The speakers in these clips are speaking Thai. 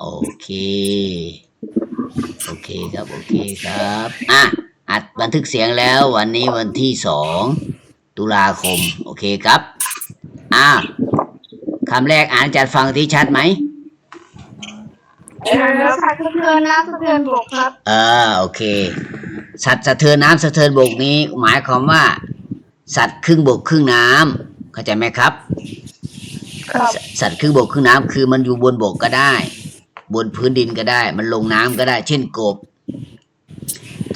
โอเค โอเคครับ โอเคครับ อะ อัดบันทึกเสียงแล้ววันนี้วันที่สองตุลาคม โอเคครับ อะคำแรกอ่านอาจัดฟังที่ชัดไหมใช่แล้วค่ะสะเทือนน้ำสะเทือนบกครับ เออ โอเค สัตว์สะเทือนน้ำสะเทือนบกนี้ หมายความว่า สัตว์ครึ่งบกครึ่งน้ำเข้าใจไหมครับครับสสัตว์ครึ่งบกครึ่งน้ำคือมันอยู่บนบกก็ได้ บนพื้นดินก็ได้ มันลงน้ำก็ได้ เช่นกบ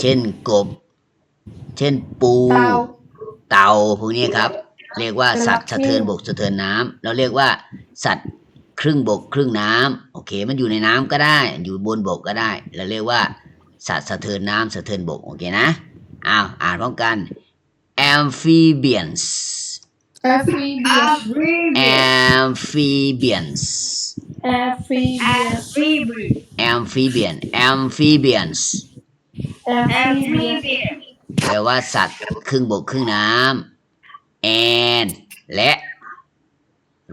เช่นกบ เช่นปู เตาเต่าพวกนี้ครับ เรียกว่าสัตว์สะเทือนบกสะเทือนน้ำเราเรียกว่า สัตว์ครึ่งบกครึ่งน้ำโอเค มันอยู่ในน้ำก็ได้ อยู่บนบกก็ได้ เราเรียกว่า สัตว์สะเทือนน้ำสะเทือนบกโอเคนะอ้าวอ่านพร้อมกัน amphibians แอฟริเบียน amphibians แอฟริเบียน amphibian amphibians แอฟริเบียนแปลว่าสัตว์ครึ่งบกครึ่งน้ำ and และ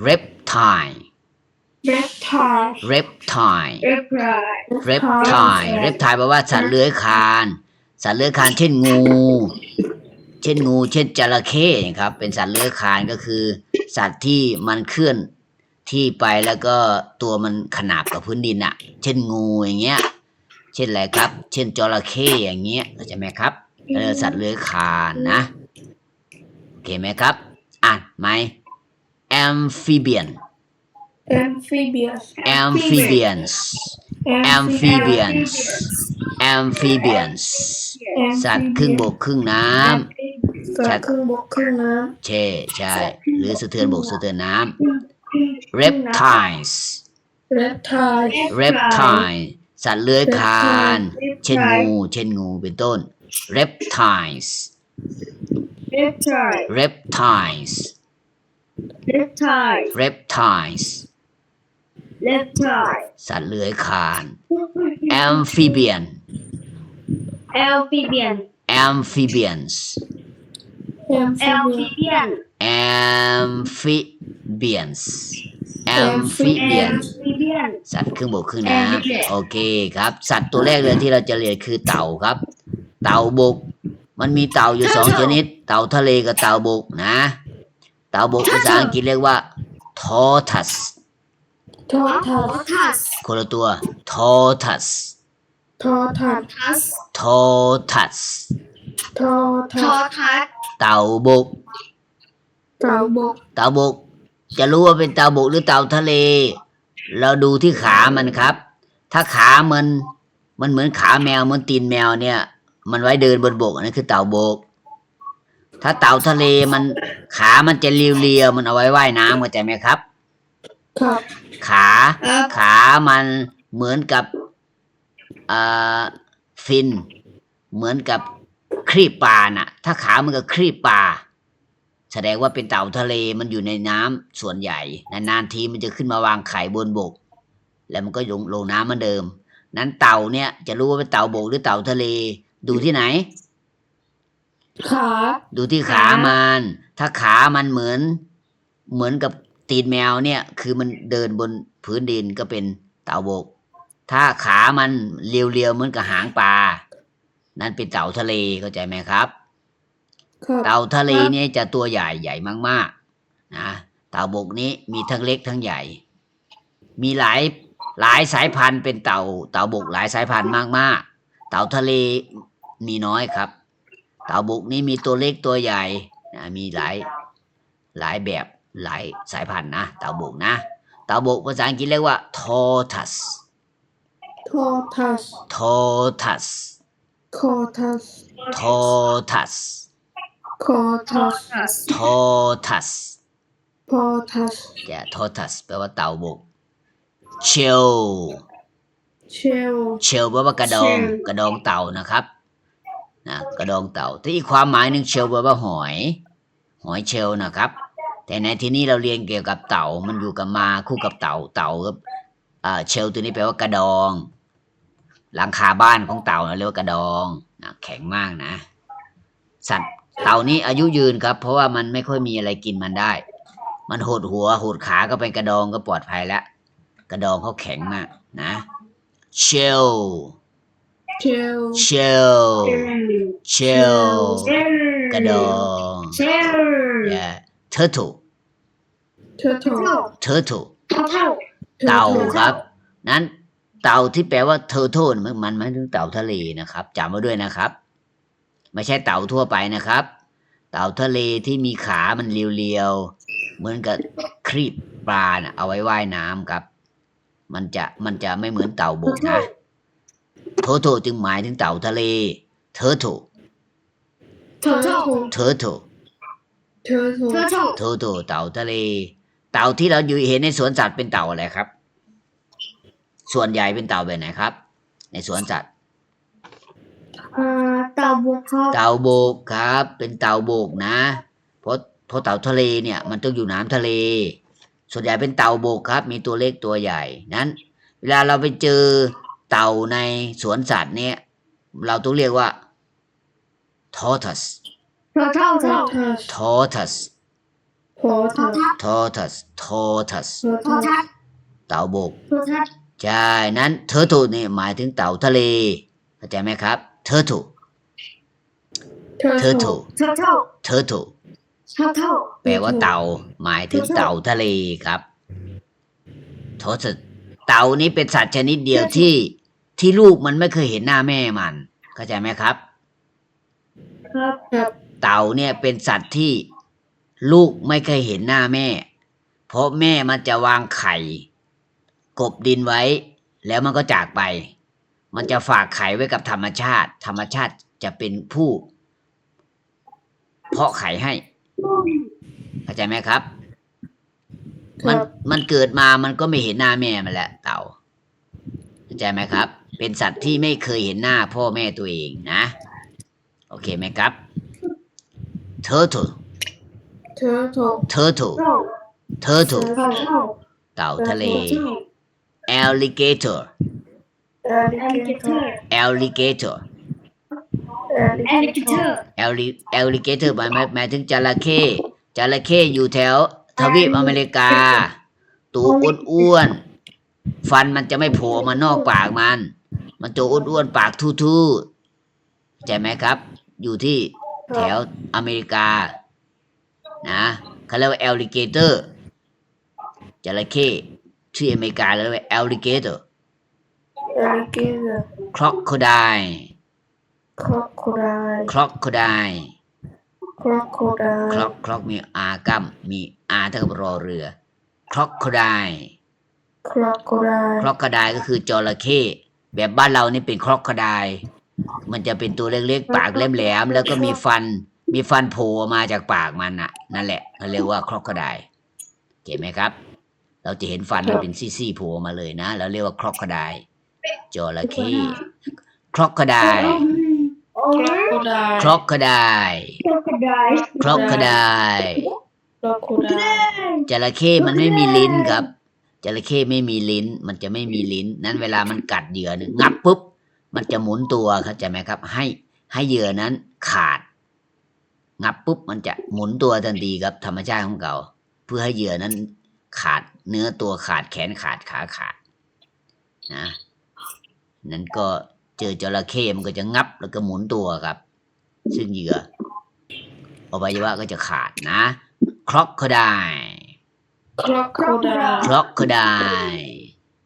reptile เรปไทาย reptile เรปไทาย reptile reptile แปลว่าสัตว์เลื้อยคลาน สัตว์เลื้อยคลานเช่นงู เช่นงูเช่นจระเข้นะครับ เป็นสัตว์เลื้อยคลานก็คือ สัตว์ที่มันเคลื่อนที่ไปแล้วก็ตัวมันขนาบกับพื้นดินอะเช่นงูอย่างเงี้ย เช่นอะไรครับ เช่นจระเข้อย่างเงี้ยเข้าใจไหมครับเออสัตว์เลื้อยคลานนะโอเคไหมครับ อ่านไหม amphibian แอมฟิเบียน amphibians amphibians amphibians สัตว์ครึ่งบกครึ่งน้สัตว์ครึ่งบกครึ่งน้ำใช่ใช่หรือสะเทือนบกสะเทือนน้ำ reptiles ำเรปไทาย reptile สัตว์เลื้อยคลาน เช่นงู เช่นงูเป็นต้น reptiles เรปไทาย reptiles เรปไทาย reptiles เรปไทายสัตว์เลื้อยคลาน amphibian แอลฟิเบียน amphibians แอมฟิเบียน amphibians amphibians ฟิเบียนสัตว์ครึ่งบกครึ่งน้ Amphibian ำโอเคครับ สัตว์ตัวแรกเลยที่เราจะเรียนคือเต่าครับ เต่าบก มันมีเต่าอยู่สองชนิด เต่าทะเลกับเต่าบกนะ เต่าบกภาษาอังกฤษเรียกว่า tortoise ทอทัสทัสคนละตัว tortoise ทอทัสทัส tortoise ทอทัสทัสเต่าบก เต่าบกเต่าบก จะรู้ว่าเป็นเต่าบกหรือเต่าทะเล เราดูที่ขามันครับ ถ้าขามันมันเหมือนขาแมวเหมือนตีนแมวเนี่ย มันไว้เดินบนบกอันนั้นคือเต่าบก ถ้าเต่าทะเลมันขามันจะเรียวๆมันเอาไว้ว่ายน้ำเข้าใจไหมครับ ครับ ขาขามันเหมือนกับอ่าฟิน เหมือนกับครีบปลาน่ะ ถ้าขามันก็ครีบปลาแสดงว่าเป็นเต่าทะเลมันอยู่ในน้ำส่วนใหญ่นานๆทีมันจะขึ้นมาวางไข่บนบก แล้วมันก็ลงลงน้ำเหมือนเดิม นั้นเต่าเนี่ยจะรู้ว่าเป็นเต่าบกหรือเต่าทะเล ดูที่ไหน ขา ดูที่ขามัน ถ้าขามันเหมือน เหมือนกับ ตีนแมวเนี่ยคือมันเดินบนพื้นดินก็เป็นเต่าบก ถ้าขามันเรียวๆเหมือนกับหางปลา นั่นเป็นเต่าทะเลเข้าใจไหมครับครับ เต่าทะเลเนี่ยจะตัวใหญ่ใหญ่มากๆนะเต่าบกนี้มีทั้งเล็กทั้งใหญ่ มีหลายหลายสายพันธุ์เป็นเต่าเต่าบกหลายสายพันธุ์มากๆ เต่าทะเลมีน้อยครับ เต่าบกนี้มีตัวเล็กตัวใหญ่นะมีหลายหลายแบบ หลายสายพันธุ์นะเต่าบกนะ เต่าบกภาษาอังกฤษเรียกว่า tortoise ทอทัส tortoise คอทัส tortoise คอทัส tortoise พอทัสจะ tortoise แปลว่าเต่าบก shell เชล shell แปลว่ากระดอง Shell กระดองเต่านะครับนะกระดองเต่าที่อีกความหมายหนึ่ง shell แปลว่าหอย หอยเชลล์นะครับ แต่ในที่นี้เราเรียนเกี่ยวกับเต่า มันอยู่กับมาคู่กับเต่า เต่าครับอ่าเชลล์ตัวนี้แปลว่ากระดอง หลังคาบ้านของเต่าเราเรียกว่ากระดองนะแข็งมากนะ สัตว์เต่านี้อายุยืนครับ เพราะว่ามันไม่ค่อยมีอะไรกินมันได้ มันหดหัวหดขาก็เป็นกระดองก็ปลอดภัยแล้ว กระดองเขาแข็งมากนะ shell เชล shell shell กระดองเชล yeah turtle เทอร์ท turtle เท่าเต่าครับ นั้นเต่าที่แปลว่า turtle มันมันหมายถึงเต่าทะเลนะครับจำไว้ด้วยนะครับ ไม่ใช่เต่าทั่วไปนะครับ เต่าทะเลที่มีขามันเรียวๆ เหมือนกับครีบปลาน่ะเอาไว้ว่ายน้ำครับ มันจะมันจะไม่เหมือนเต่าบกนะ turtle จึงหมายถึงเต่าทะเล turtle เทอร์ท turtle เทอร์ท turtle เต่าทะเล เต่าที่เราอยู่เห็นในสวนสัตว์เป็นเต่าอะไรครับ ส่วนใหญ่เป็นเต่าแบบไหนครับ ในสวนสัตว์อ่าเต่าบุกครับเต่าโบกครับ เป็นเต่าโบกนะเพราะเพราะเต่าทะเลเนี่ย มันต้องอยู่น้ำทะเล ส่วนใหญ่เป็นเต่าโบกครับ มีตัวเล็กตัวใหญ่นั้น เวลาเราไปเจอเต่าในสวนสัตว์เนี่ย เราต้องเรียกว่า tortoise เท อร์ทเทอร์ท tortoise โพเทอร์ tortoise tortoise เทอร์ทเต่าโบกเทอร์ทใช่ นั้น turtle เนี่ยหมายถึงเต่าทะเล เข้าใจไหมครับ turtle เทอร์ turtle เทอร์ท turtle เทอร์ทแปลว่าเต่า หมายถึงเต่าทะเลครับโทษเต่านี้เป็นสัตว์ชนิดเดียวที่ ที่ลูกมันไม่เคยเห็นหน้าแม่มัน เข้าใจไหมครับ ครับครับเต่าเนี่ยเป็นสัตว์ที่ ลูกไม่เคยเห็นหน้าแม่ เพราะแม่มันจะวางไข่ กบดินไว้ แล้วมันก็จากไป มันจะฝากไข่ไว้กับธรรมชาติ ธรรมชาติจะเป็นผู้ เพาะไข่ให้เข้าใจไหมครับ มันมันเกิดมามันก็ไม่เห็นหน้าแม่มันแหละ เต่าเข้าใจไหมครับ เป็นสัตว์ที่ไม่เคยเห็นหน้าพ่อแม่ตัวเองนะ โอเคไหมครับ turtle เทอร์ท turtle turtle เต่าทะเล alligator เอลิเกเตอร์ alligator เอลิเกเตอร์ alli- alligator หมายหมายหมายถึงจระเข้จระเข้อยู่แถวทวีปอเมริกา ตัวอ้วนๆฟันมันจะไม่โผล่ออกมานอกปากมัน มันตัวอ้วนๆปากทู่ๆเข้าใจไหมครับ อยู่ที่แถวอเมริกา นะเขาเรียกว่า alligator จระเข้ที่อเมริกาเรียกว่า alligator เอลิเกเตอร์ crocodile ครอกโคได crocodile ครอกโคไดคล็อกคล็อกมีอากัมมีอาเท่ากับรอเรือ crocodile ครอกโคได crocodile ก็คือจระเข้แบบบ้านเรานี่เป็น crocodile มันจะเป็นตัวเล็กๆ ปากแหลมๆแล้วก็มีฟัน มีฟันโผล่ออกมาจากปากมันน่ะนั่นแหละเขาเรียกว่า crocodile เห็นไหมครับ เราจะเห็นฟันมันเป็นซี่ๆโผล่ออกมาเลยนะ เราเรียกว่า crocodile จระเข้ crocodile ครอกโคได crocodile ครอกโคได crocodile ครอกโคไดจระเข้มันไม่มีลิ้นครับจระเข้ไม่มีลิ้น มันจะไม่มีลิ้น นั้นเวลามันกัดเหยื่อเนี่ยงับปุ๊บ มันจะหมุนตัวเข้าใจไหมครับ ให้ให้เหยื่อนั้นขาด งับปุ๊บมันจะหมุนตัวทันทีครับธรรมชาติของเขาเพื่อให้เหยื่อนั้นขาดเนื้อตัวขาดแขนขาดขาขาดนะนั้นก็เจอจระเข้มันก็จะงับแล้วก็หมุนตัวครับ ซึ่งเหยื่ออวัยวะก็จะขาดนะครอกก็ได้ครอกโคไดครอกก็ได้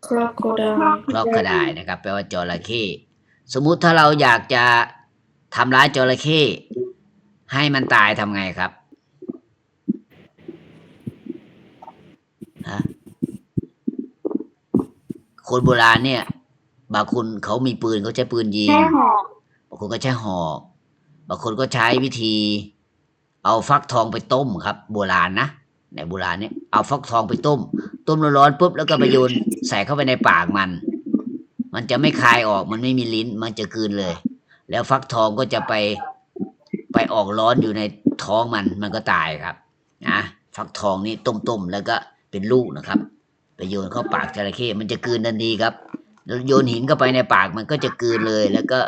ครอกโคไดครอกก็ได้นะครับแปลว่าจระเข้สมมุติถ้าเราอยากจะทำร้ายจระเข้ ให้มันตายทำไงครับฮะคนโบราณเนี่ย บางคนเขามีปืนเขาใช้ปืนยิงแค่หอกบางคนก็ใช้หอก บางคนก็ใช้วิธี เอาฟักทองไปต้มครับ โบราณนะในโบราณเนี่ยเอาฟักทองไปต้ม ต้มร้อนๆปุ๊บแล้วก็ไปโยนใส่เข้าไปในปากมัน มันจะไม่คายออกมันไม่มีลิ้นมันจะกลืนเลย แล้วฟักทองก็จะไป ไปออกร้อนอยู่ในท้องมันมันก็ตายครับนะฟักทองนี่ต้มๆแล้วก็เป็นลูกนะครับไปโยนเข้าปากจระเข้มันจะกลืนทันทีครับแล้วโยนหินเข้าไปในปากมันก็จะกลืนเลย แล้วก็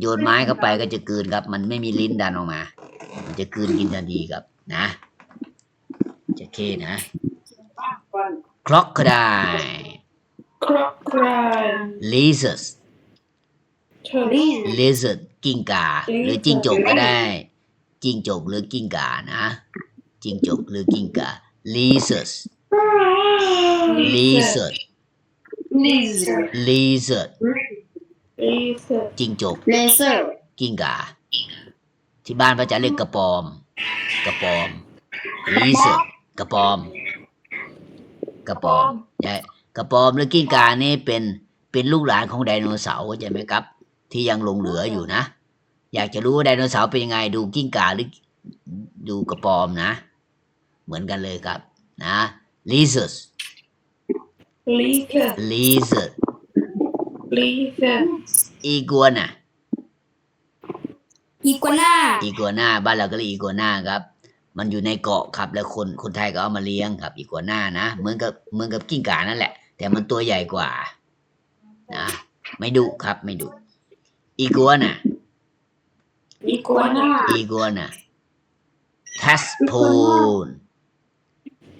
โยนไม้เข้าไปก็จะกลืนครับ มันไม่มีลิ้นดันออกมา มันจะกลืนกินทันทีครับ นะจระเข้นะคล็อกก็ได้ crocodile lizards turtle lizard กิ้งก่าหรือจิ้งจกก็ได้ จิ้งจกหรือกิ้งก่านะจิ้งจกหรือกิ้งก่า lizards lizard lizard lizard lizard จิ้งจก laser กิ้งก่าที่บ้านพระจะเรียกกระปอม กระปอม lizard กระปอม กระปอมใช่กระปอมหรือกิ้งก่านี่เป็นเป็นลูกหลานของไดโนเสาร์เข้าใจไหมครับ ที่ยังหลงเหลืออยู่นะ อยากจะรู้ว่าไดโนเสาร์เป็นยังไง ดูกิ้งก่าหรือดูกระปอมนะ เหมือนกันเลยครับนะ lizard lizard lizard lizard iguana อีกัวน่าอีกัวน่าบ้านเราก็เรียกอีกัวน่าครับ มันอยู่ในเกาะครับแล้วคนคนไทยก็เอามาเลี้ยงครับ อีกัวน่านะเหมือนกับเหมือนกับกิ้งก่านั่นแหละ แต่มันตัวใหญ่กว่านะไม่ดุครับไม่ดุอีกัวน่ะ iguana อีกัวน่ะทัสพูน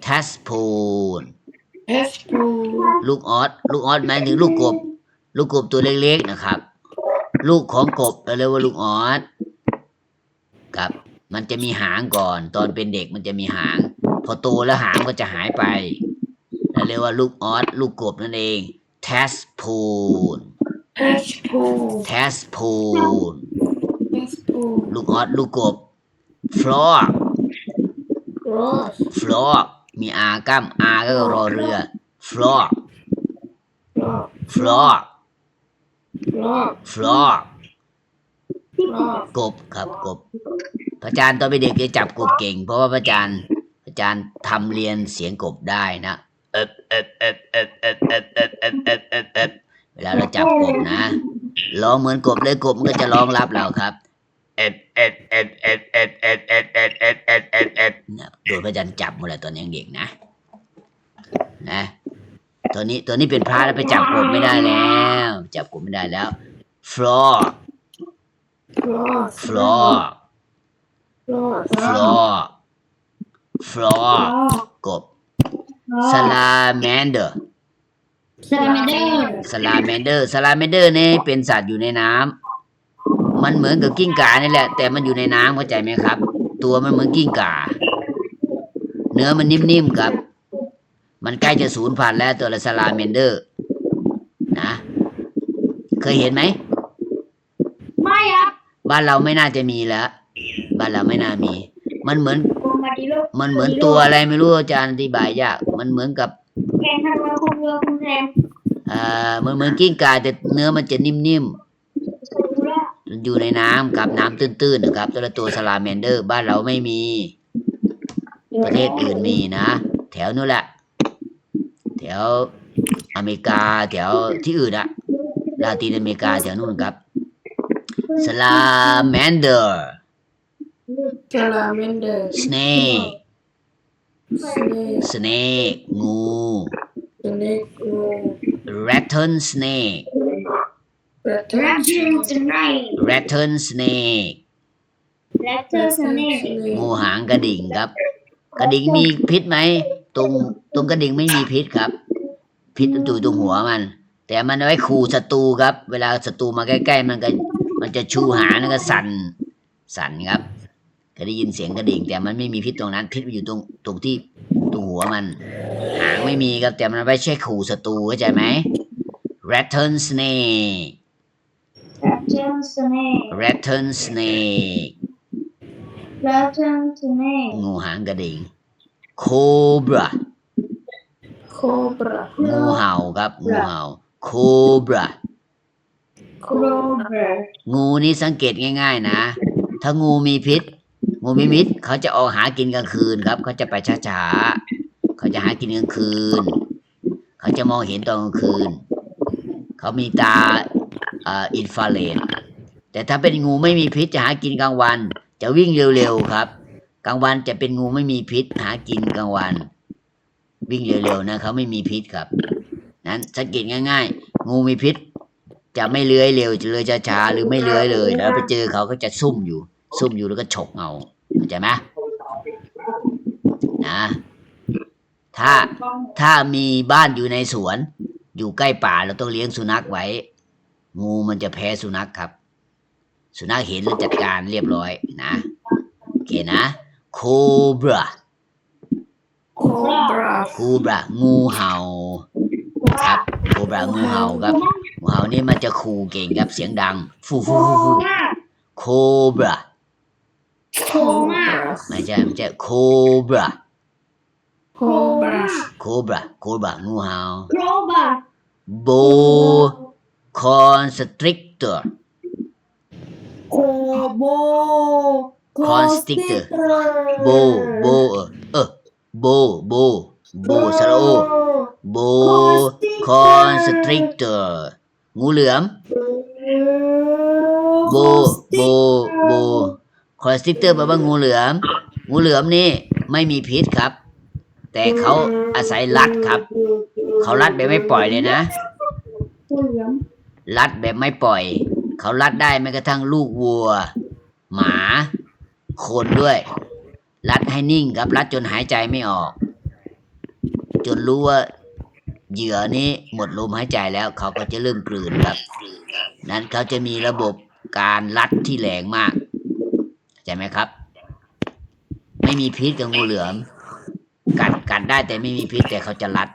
ทัสพูน pestle ลูกออสลูกออสหมายถึงลูกกบ ลูกกบตัวเล็กๆนะครับ ลูกของกบเราเรียกว่าลูกออสครับ มันจะมีหางก่อน ตอนเป็นเด็กมันจะมีหาง พอโตแล้วหางก็จะหายไปเราเรียกว่าลูกออสลูกกบนั่นเอง แทสพูน pestle แทสพูน pestle ลูกออสลูกกบฟลอก cross ฟลอกมีอาก้ามอาก็รอเรือฟลอก frog ฟลอก frog ฟลอก frog กบครับกบพระอาจารย์ตอนเป็นเด็กจะจับกบเก่ง เพราะว่าพระอาจารย์พระอาจารย์ทำเรียนเสียงกบได้นะเอบเอบเอบเอบเอบเอบเอบเอบเอบเอบเอบเวลาเราจับกบนะร้องเหมือนกบเลยกบมันก็จะร้องรับเราครับ เอบเอบเอบเอบเอบเอบเอบเอบเอบเอบเอบเอบเนี่ยโดนพระอาจารย์จับหมดเลยตอนยังเด็กนะนะตัวนี้ตัวนี้เป็นพระแล้วไปจับกบไม่ได้แล้ว จับกบไม่ได้แล้ว frog frog frog frog frog frog frog กบ salamander salamander salamander salamander นี่เป็นสัตว์อยู่ในน้ำ มันเหมือนกับกิ้งก่านี่แหละ แต่มันอยู่ในน้ำเข้าใจไหมครับ ตัวมันเหมือนกิ้งก่า เนื้อมันนิ่มๆครับ มันใกล้จะสูญพันธุ์แล้วตัวละ salamander นะ เคยเห็นไหม ไม่ครับบ้านเราไม่น่าจะมีแล้ว บ้านเราไม่น่ามี มันเหมือนโกมาดิโลมันเหมือนตัวอะไรไม่รู้อาจารย์อธิบายยาก มันเหมือนกับแกงทางเราคุณเรือคุณแรมอ่ามันเหมือนกิ้งก่าแต่เนื้อมันจะนิ่มรู้ละๆ อยู่ในน้ำกับน้ำตื้นๆนะครับตัวละตัวสลาแมนเดอร์ บ้านเราไม่มี ประเทศอื่นมีนะ แถวนู้นแหละ แถวอเมริกา แถวที่อื่นอะลาตินอเมริกาแถวนู้นครับสลาแมนเดอร์ salamander สเนก snake สเนกงู snake frog rattan snake rattata รักชื่อจะไหน rattan snake รักเธอสเน่งูหางกระดิ่งครับ กระดิ่งมีพิษไหมตรงตรงกระดิ่งไม่มีพิษครับ พิษมันอยู่ตรงหัวมัน แต่มันเอาไว้ขู่ศัตรูครับ เวลาศัตรูมาใกล้ ๆ มันก็มันจะชูหางแล้วก็สั่นสั่นครับเคยได้ยินเสียงกระดิ่ง แต่มันไม่มีพิษตรงนั้น พิษมันอยู่ตรงตรงที่ตรงหัวมัน หางไม่มีครับแต่มันเอาไว้ใช้ขู่ศัตรูเข้าใจไหม rattan snake รักเธอสเน่ rattan snake รักเธอสเน่งูหางกระดิ่ง cobra cobra งูเห่าครับงูเห่าโคบรา cobra งูนี้สังเกตง่าย ๆ นะ ถ้างูมีพิษ งูมีพิษเขาจะออกหากินกลางคืนครับเขาจะไปช้าๆเขาจะหากินกลางคืน เขาจะมองเห็นตอนกลางคืน เขามีตา อินฟราเรดแต่ถ้าเป็นงูไม่มีพิษจะหากินกลางวัน จะวิ่งเร็วๆครับ กลางวันจะเป็นงูไม่มีพิษ หากินกลางวัน วิ่งเร็วๆนะเขาไม่มีพิษครับ นั้นสังเกตง่าย ๆ งูมีพิษ จะไม่เลื้อยเร็วจะเลื้อยช้าๆหรือไม่เลื้อยเลย แล้วไปเจอเขาก็จะซุ่มอยู่ ซุ่มอยู่แล้วก็ฉกเอาเข้าใจไหมนะถ้าถ้ามีบ้านอยู่ในสวน อยู่ใกล้ป่าเราต้องเลี้ยงสุนัขไว้ งูมันจะแพ้สุนัขครับ สุนัขเห็นแล้วจัดการเรียบร้อยนะโอเคนะโคบราโคบราโคบรางูเห่า ครับโคบรางูเห่าครับงูเห่านี่มันจะขู่เก่งครับเสียงดัง ฟูฟูฟูฟูโคบราโคบราไม่ใช่ไม่ใช่โคบราโคบราโคบราโคบรางูเห่าโครบาโบคอนสตริกเตอร์โคโบ Constrictor โบโบเออเออโบโบโบสระโอโบคอนสตริกเตอร์งูเหลือมโบโบโบคอนสตริกเตอร์แปลว่างูเหลือม งูเหลือมนี่ไม่มีพิษครับ แต่เขาอาศัยรัดครับ เขารัดแบบไม่ปล่อยเลยนะตัวเหลือง รัดแบบไม่ปล่อย เขารัดได้แม้กระทั่งลูกวัว หมา คนด้วย รัดให้นิ่งครับ รัดจนหายใจไม่ออก จนรู้ว่าเหยื่อนี้หมดลมหายใจแล้ว เขาก็จะเริ่มกลืนครับ นั้นเขาจะมีระบบการรัดที่แรงมากเข้าใจไหมครับ ไม่มีพิษกับงูเหลือม กัดกัดได้แต่ไม่มีพิษแต่เขาจะรัด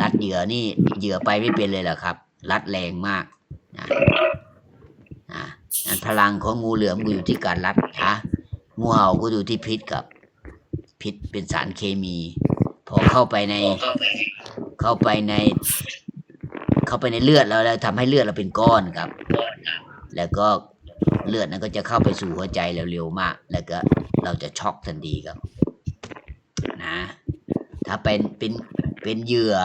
รัดเหยื่อนี่เหยื่อไปไม่เป็นเลยเหรอครับ รัดแรงมากนะนะนั่นพลังของงูเหลือมก็อยู่ที่การรัดนะงูเห่าก็อยู่ที่พิษกับ พิษเป็นสารเคมี พอเข้าไปใน เข้าไปใน เข้าไปในเลือดเราแล้วทำให้เลือดเราเป็นก้อนครับ แล้วก็เลือดนั้นก็จะเข้าไปสู่หัวใจเร็วๆมาก แล้วก็เราจะช็อกทันทีครับ นะ ถ้าเป็นเป็นเป็นเหยื่อ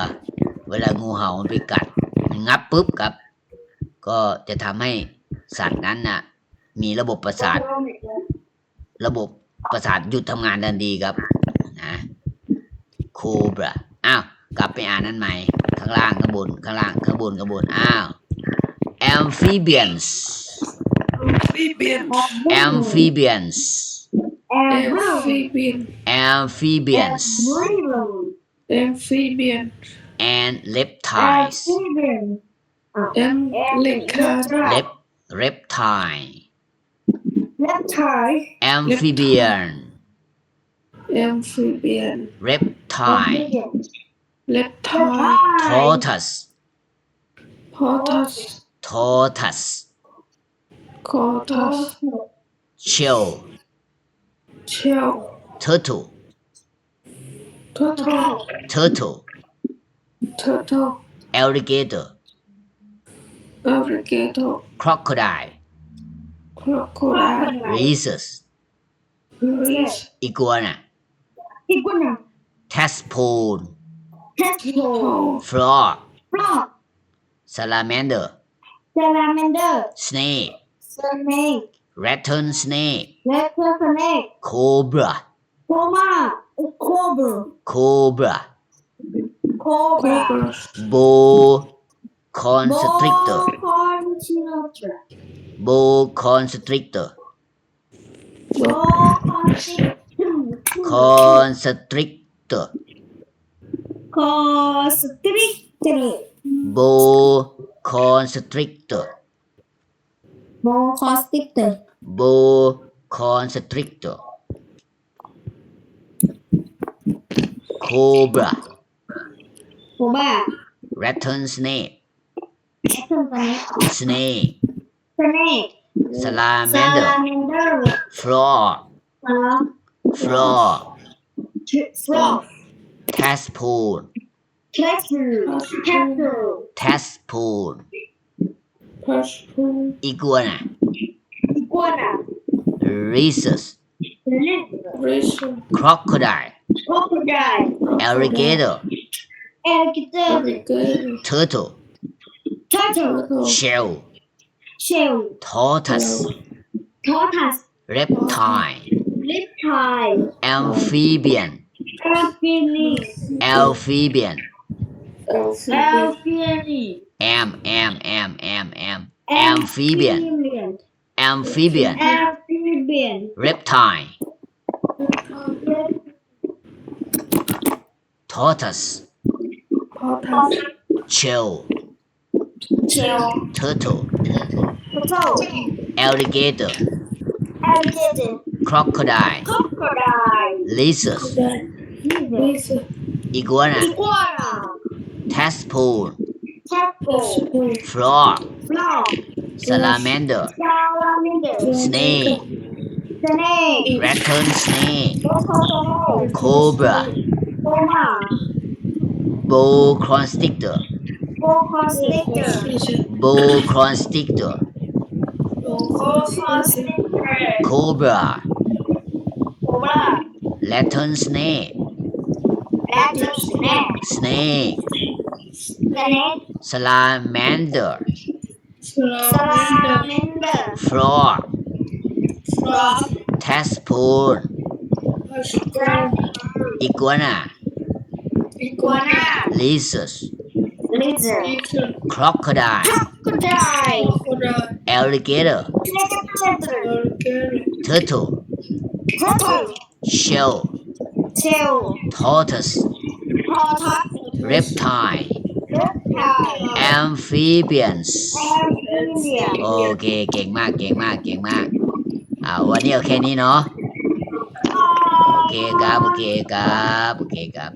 เวลางูเห่ามันไปกัด งับปุ๊บครับ ก็จะทำให้สัตว์นั้นน่ะ มีระบบประสาท ระบบประสาทหยุดทำงานทันทีครับนะโคบราอ้าวกลับไปอ่านนั่นใหม่ ข้างล่างข้างบนข้างล่างข้างบนข้างบนอ้าว amphibians ฟีเบียน amphibians แอเอมมฟีเบียน amphibians เอมฟีเบียน and reptiles. And lip, reptile. Reptile. Amphibian. Amphibian. Reptile. Reptile. Tortoise. Tortoise. Tortoise. Tortoise. Chill. Chill. Turtle. Turtle. Turtle turtle, alligator, alligator, crocodile, crocodile, rhesus, iguana, iguana, tadpole, tadpole, frog, frog, salamander, salamander, snake, snake, rattlesnake, snake, rattlesnake, cobra, cobra, cobra, cobra. cobra. Boa constrictor. Boa constrictor. Boa constrictor. Boa constrictor. Constrictor. Boa constrictor. Boa constrictor. Boa constrictor. Cobra. โคบ้า rattlesnake แคทเทอร์สเนก snake สเนกซาลา salamander แมนเดอร์ frog ฟลอก frog ฟลอก tadpole แคทเทอร์แคทเทอร์ tadpole พัสพู iguana อีกัวน่ะ rhesus ลิสริส crocodile โคโคได alligator the turtle, turtle, shell, shell, tortoise, tortoise, reptile, reptile, amphibian, amphibian, amphibian, amphibian, am, am, am, am, amphibian, amphibian, amphibian, reptile, tortoise. Chill. Chill. Turtle. Turtle. Alligator. Alligator. Crocodile. Crocodile. Lizard. Lizard. Iguana. Iguana. Tadpole. Tadpole. Frog. Frog. Salamander. Salamander. Snake. Snake. Raccoon snake. Cobra. Cobra. Boa constrictor boa constrictor boa constrictor boa constrictor cobra cobra rattlesnake rattlesnake snake snake salamander salamander frog frog tadpole iguana iguana lizard lizard crocodile crocodile alligator turtle turtle shell shell tortoise tortoise reptile reptile amphibians amphibian โอเค เก่งมาก เก่งมาก เก่งมาก อ่า วันนี้เอาแค่นี้เนาะ โอเคครับ โอเคครับ โอเคครับ